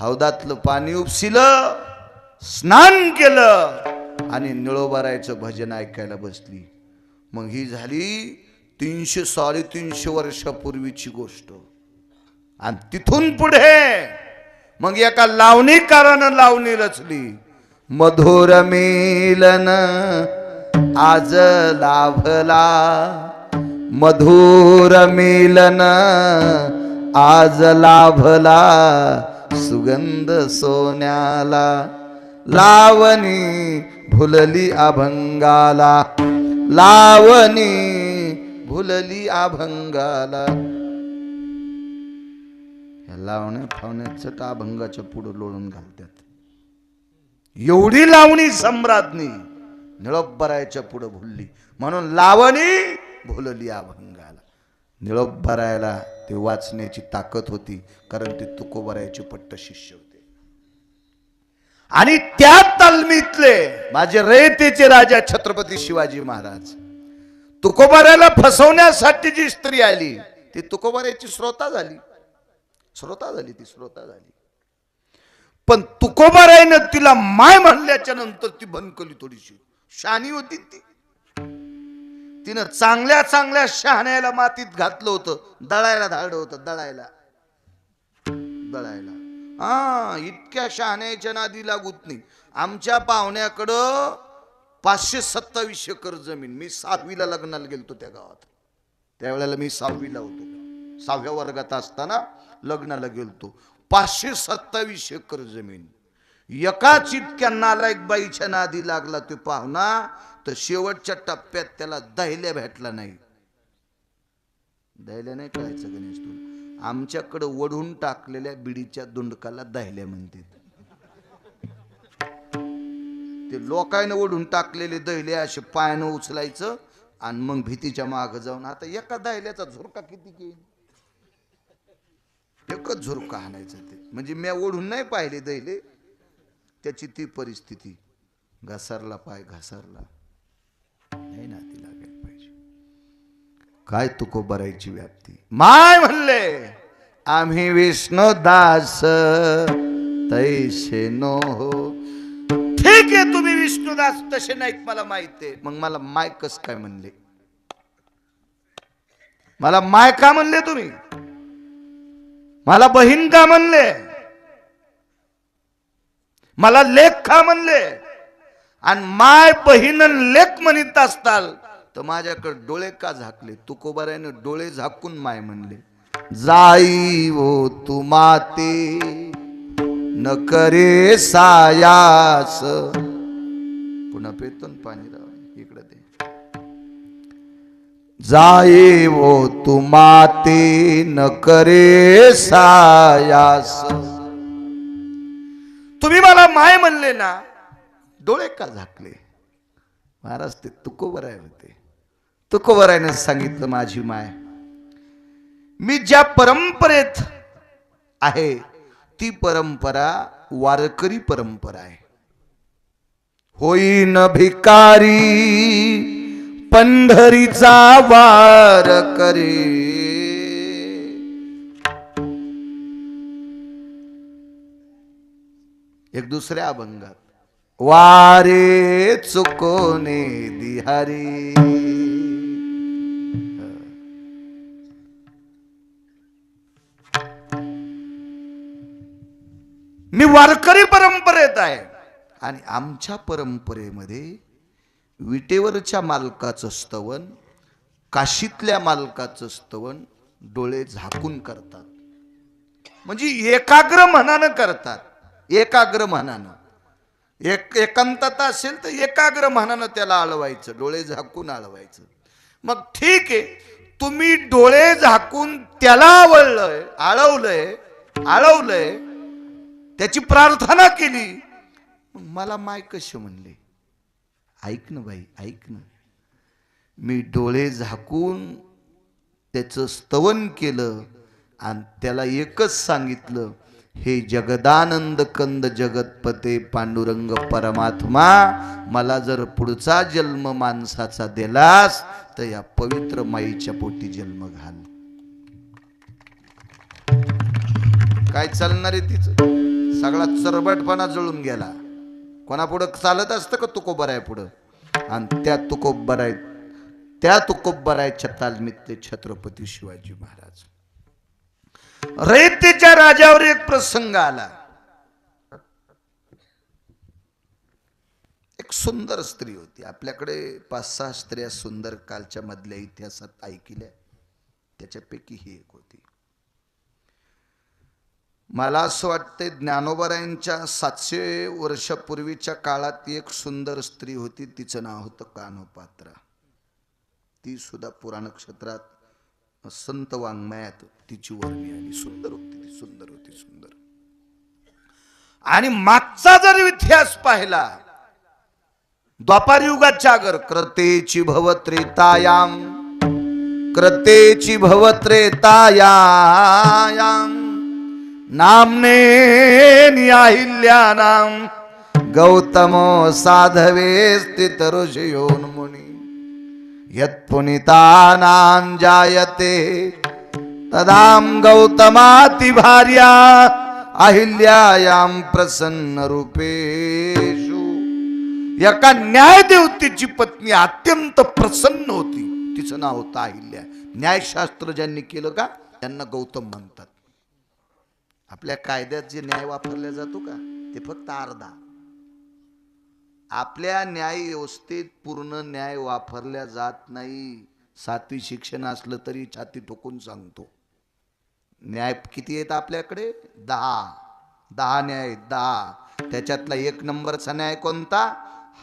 हौदातलं पाणी उपसिलं स्नान केलं आणि निळोबारायचं भजन ऐकायला बसली. मग ही झाली तीनशे साडेतीनशे वर्षापूर्वीची गोष्ट. आणि तिथून पुढे मग एका लावणीकारानं लावणी रचली. मधुर मिलन आज लाभला. मधुर मिलन आज लाभला. सुगंध सोन्याला लावणी भुलली अभंगाला लावणी भुलली अभंगाला. ह्या लावण्या फावण्याचं चट अभंगाच्या पुढं लोळून घालतात एवढी लावणी सम्राज्ञी निळोबरायच्या पुढं भुलली. म्हणून लावणी भुलली अभंगाला. निळोबरायला ते वाचण्याची ताकद होती कारण ते तुकोबरायचे पट्ट शिष्य होते. आणि त्या तालमीतले माझे रयतेचे राजा छत्रपती शिवाजी महाराज तुकोबाऱ्याला फसवण्यासाठी जी स्त्री आली ती तुकोबाऱ्याची श्रोता झाली. श्रोता झाली ती श्रोता झाली. पण तुकोबारायनं तिला माय म्हणल्याच्या नंतर ती भनकली थोडीशी. शानी होती ती. तिनं चांगल्या चांगल्या शहाण्याला मातीत घातलं होतं. दळायला धाडलं होतं दळायला. दळायला. हा इतक्या शहाण्याच्या नादी लागूत नाही. आमच्या पाहुण्याकडं पाचशे सत्तावीस एकर जमीन. मी सहावीला लग्नाला गेलतो त्या गावात. त्यावेळेला मी सहावीला होतो. सहाव्या वर्गात असताना लग्नाला गेलतो. पाचशे सत्तावीस एकर जमीन. एका इतक्या नालायक बाईच्या नादी लागला तो पाहुणा तर शेवटच्या टप्प्यात त्याला दहिल्या भेटला नाही. दहिल्या नाही कळायचं गणेश तुला. आमच्याकडं वढून टाकलेल्या बिडीच्या दुंडकाला दहिल्या म्हणते ते लोकांना ओढून टाकलेले दहिले असे पायानं उचलायचं आणि मग भीतीच्या माग जाऊन आता एका दहिल्याचा झुरका किती घेईन एकच झुरका आणायचं ते. म्हणजे मी ओढून नाही पाहिले दहिले. त्याची ती परिस्थिती. घसरला पाय घसरला. नाही ना ती लागायला पाहिजे. काय तुको बरायची व्याप्ती? माय म्हणले आम्ही विष्णुदास तैसे नो हो. ठीक आहे तुम्ही विष्णुदास तसे नाहीत मला माहीत आहे. मग मला माय कस काय म्हणले? मला माय का म्हणले तुम्ही? मला बहीण का म्हणले? मला लेख का म्हणले. आणि माय बहीण लेख म्हणत असताल तर माझ्याकडे डोळे का झाकले? तुकोबाऱ्याने डोळे झाकून माय म्हणले जाई ओ तू माते न करे सायास. पुन्हा पेतून पाणी राव इकडे ते जाये वो तू माते न करे सायास. माय म्हणले ना डोळे का झाकले? महाराज ते तुकोबराय होते तुकोबरायने सांगितलं माझी माय मी ज्या परंपरेत आहे ती परंपरा वारकरी परंपरा आहे. होईन भिकारी पंढरीचा वार करे एक दुसऱ्या अभंगात. वारे चुकोने दिहारी. मी वारकरी परंपरेत आहे. आणि आमच्या परंपरेमध्ये विटेवरच्या मालकाचं स्तवन काशीतल्या मालकाचं स्तवन डोळे झाकून करतात. म्हणजे एकाग्र मनानं करतात. एकाग्र मनानं एक एकांतता असेल तर एकाग्र मनानं त्याला आळवायचं डोळे झाकून आळवायचं. मग ठीक आहे तुम्ही डोळे झाकून त्याला आवडलंय आळवलंय आळवलंय त्याची प्रार्थना केली. मला माय कसे म्हणले? ऐक ना बाई ऐक ना. मी डोळे झाकून त्याचं स्तवन केलं आणि त्याला एकच सांगितलं हे जगदानंद कंद जगतपते पांडुरंग परमात्मा मला जर पुढचा जन्म माणसाचा दिलास तर या पवित्र माईच्या पोटी जन्म घाल. काय चालणार आहे तिचं? सगळा चरबटपणा जळून गेला. कोणापुढं चालत असतं का तुकोबर आहे पुढं? आणि त्या तुकोबर आहेत त्या तुकोबर आहेत तालमीतले छत्रपती शिवाजी महाराज. रयतेच्या राजावर एक प्रसंग आला. एक सुंदर स्त्री होती. आपल्याकडे पाच सहा स्त्रिया सुंदर कालच्या मधल्या इतिहासात ऐकल्या. त्याच्यापैकी ही एक होती. मला असं वाटतंय ज्ञानोबरायांच्या सातशे वर्षापूर्वीच्या काळात एक सुंदर स्त्री होती. तिचं नाव होतं कान्होपात्रा. ती सुद्धा पुराण नक्षत्रात संत वाङ्मयात तिची वर्णी आली. सुंदर होती ती सुंदर होती सुंदर. आणि मागचा जर इतिहास पाहिला द्वापार युगाच्या अगर क्रतेची भवत्रेतायाम क्रतेची भवत्रेतायाम नामने न्याहिल्यानाम गौतमो साधवे स्थित ऋषयोन मुनी यत्पुनितानां जायते। तदां गौतमाति भार्या अहिल्यायां प्रसन्न रूपेषु एका न्यायदेवतेची पत्नी अत्यंत प्रसन्न होती। तिचं नाव होतं अहिल्या। न्यायशास्त्र ज्यांनी केलं का त्यांना गौतम म्हणतात। आपल्या कायद्यात जे न्याय वापरला जातो का ते फक्त अर्धा। आपल्या न्याय व्यवस्थेत पूर्ण न्याय वापरल्या जात नाही. सातवी शिक्षण असलं तरी छाती ठोकून सांगतो. न्याय किती आहेत आपल्याकडे? दहा. दहा न्याय दहा. त्याच्यातला एक नंबरचा न्याय कोणता?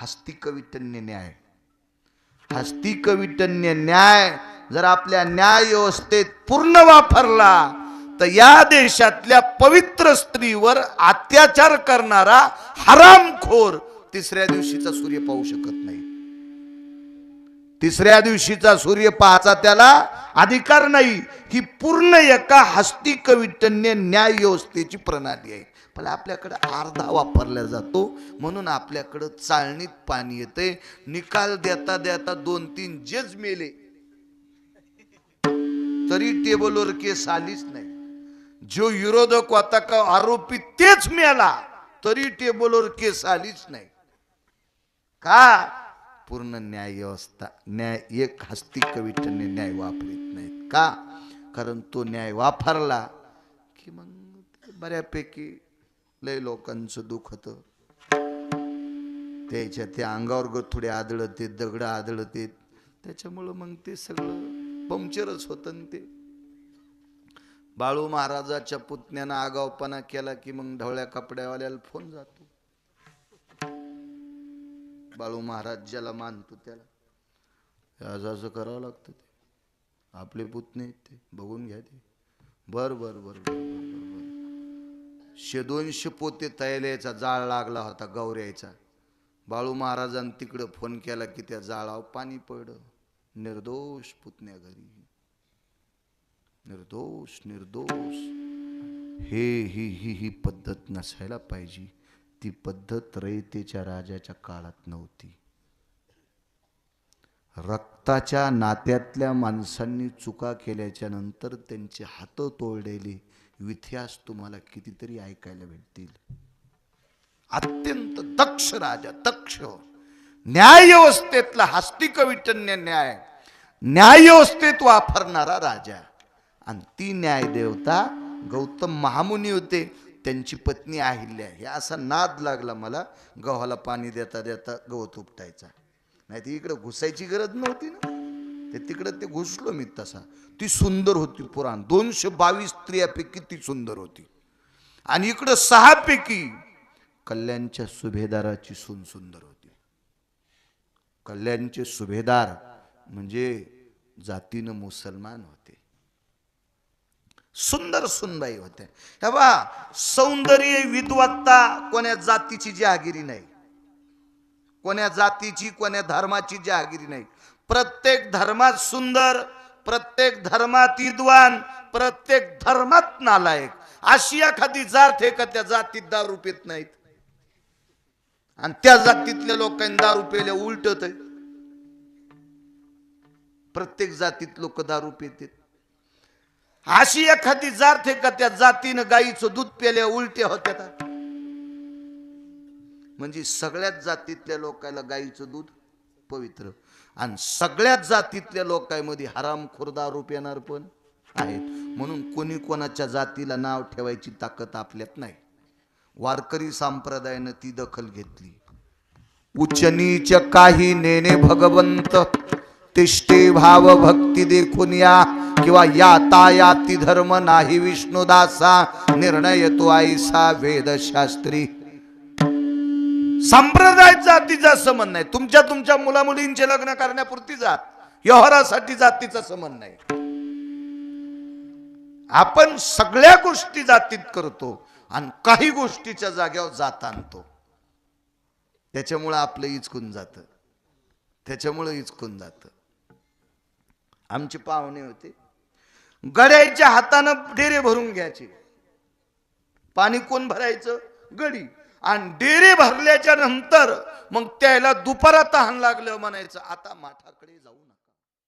हस्तिकविटन्य न्याय. हस्तिकविटन्य न्याय जर आपल्या न्याय व्यवस्थेत पूर्ण वापरला तर या देशातल्या पवित्र स्त्रीवर अत्याचार करणारा हरामखोर तिसऱ्या दिवशीचा सूर्य पाहू शकत नाही. तिसऱ्या दिवशीचा सूर्य पाहायचा त्याला अधिकार नाही. ही पूर्ण एका हस्तिकविटन्य न्याय व्यवस्थेची प्रणाली आहे. पण आपल्याकडे अर्धा वापरला जातो. म्हणून आपल्याकडं चाळणीत पाणी येते निकाल देता देता दोन तीन जज मेले. तरी टेबलवर केस आलीच नाही. जो विरोधक होता का आरोपी तेच मेला. तरी टेबलवर केस आलीच नाही. का? पूर्ण न्याय व्यवस्था न्याय एक हस्ती कविटने न्याय वापरीत नाहीत. का? कारण तो न्याय वापरला की मग बऱ्यापैकी लय लोकांचं दुःख होतं. त्याच्या ते अंगावर गथुडे आदळते दगड आदळते त्याच्यामुळं मग ते सगळं पंक्चरच होतं ते. बाळू महाराजाच्या पुतण्यानं आगावपणा केला की मग ढवळ्या कपड्यावाल्याला फोन जातो. बाळू महाराज ज्याला मानतो त्याला. हे असं असं करावं लागतं ते. आपले पुतणे ते. बघून घ्या ते. बर बर बर बर बर बर बर. शे दोनशे पोते तैल्याचा जाळ लागला होता गौऱ्याचा. बाळू महाराजांनी तिकडं फोन केला की त्या जाळावर पाणी पडलं. निर्दोष पुतण्या घरी. निर्दोष निर्दोष. हे ही ही ही पद्धत नसायला पाहिजे. ती पद्धत रयतेच्या राजाच्या काळात नव्हती. रक्ताच्या नात्यातल्या माणसांनी चुका केल्याच्यानंतर त्यांचे हात तोडलेले इतिहास तुम्हाला कितीतरी ऐकायला भेटतील. अत्यंत दक्ष राजा दक्ष. न्याय व्यवस्थेतला हस्तिकविटन्य न्याय. न्याय व्यवस्थेत वापरणारा राजा. आणि ती न्यायदेवता गौतम महामुनी होते. त्यांची पत्नी अहिल्या हे असा नाद लागला मला गव्हाला पाणी देता देता गवत उपटायचा. नाही ती इकडं घुसायची गरज नव्हती ना. ते तिकडं ते घुसलो मी तसा. ती सुंदर होती पुराण. दोनशे बावीस स्त्रियापैकी ती सुंदर होती. आणि इकडं सहापैकी कल्याणच्या सुभेदाराची सून सुंदर होती. कल्याणचे सुभेदार म्हणजे जातीनं मुसलमान होते. सुंदर सुनबाई होत्या हे बा सौंदर्य विद्वत्ता कोण्या जातीची जहागिरी नाही. कोण्या जातीची कोण्या धर्माची जहागिरी नाही. प्रत्येक धर्मात सुंदर प्रत्येक धर्मात विद्वान प्रत्येक धर्मात नालायक. अशी एखादी जात हे का त्या जातीत दारू पित नाहीत? आणि त्या जातीतल्या लोकांनी दारू पेले उलटत प्रत्येक जातीत लोक दारू पितात. अशी एखादी जात आहे का त्या जातीनं गाईचं दूध पेल्या उलट्या होत्या म्हणजे सगळ्याच जातीतल्या लोकांना गाईचं दूध पवित्र. आणि सगळ्याच जातीतल्या लोकांमध्ये हरामखोर रूप येणार पण आहेत. म्हणून कोणी कोणाच्या जातीला नाव ठेवायची ताकद आपल्यात नाही. वारकरी संप्रदायानं ती दखल घेतली. उच्च नीच काही नेणे भगवंत तिष्ठे भाव भक्ती देखून या. किंवा याता याती धर्म नाही विष्णुदासा. निर्णय तो आईसा वेदशास्त्री. संप्रदाय जातीचा संबंध नाही. तुमच्या तुमच्या मुला मुलींचे लग्न करण्यापुरती जात व्यवहारासाठी जातीचा संबंध नाही. आपण सगळ्या गोष्टी जातीत करतो आणि काही गोष्टीच्या जाग्यावर जात आणतो. त्याच्यामुळं आपलं इचकून जातं. त्याच्यामुळं इचकून जातं. आमचे पाहुणे होते. गड्याच्या हातानं डेरे भरून घ्यायचे. पाणी कोण भरायचं? गडी. आणि डेरे भरल्याच्या नंतर मग त्याला दुपारात तहान लागलं म्हणायचं आता माठाकडे जाऊ